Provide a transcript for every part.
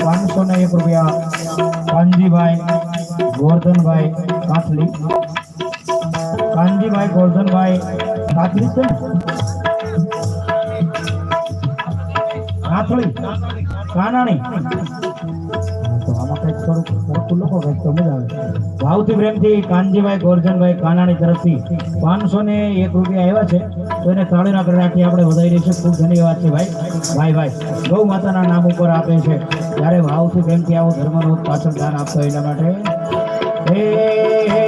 પાંચસો ને એક રૂપિયા કાનજીભાઈ ગોરધનભાઈ કાથલી કાનજીભાઈ ગોરધનભાઈ કાથલી છે ને? કાનાણી કાનજીભાઈ, ગોરધનભાઈ કાનાણી તરફથી પાંચસો ને એક રૂપિયા આવ્યા છે. તો એને તાળીના કરી આપણે વધારી દઈશું. ખૂબ ધન્યવાદ છે ભાઈ. ભાઈ ભાઈ, ગૌ નામ ઉપર આપે છે. ત્યારે ભાવથી પ્રેમથી આવો ધર્મનો પાછળ દાન આપતો એના માટે.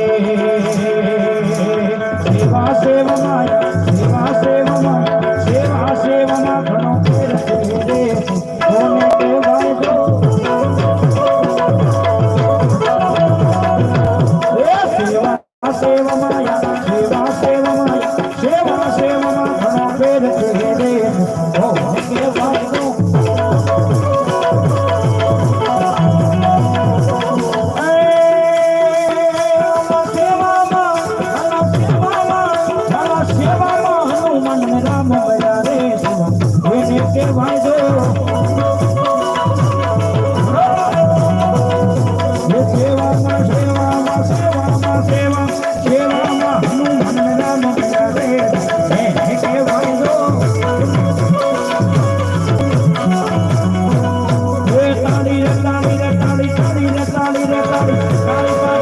సేవమాయ సేవా సేవమాయ సేవా సేవమా ధనా పేద హృదయ సేవా హనుమన్ రామ రే శివ సేవా vai, vai, vai.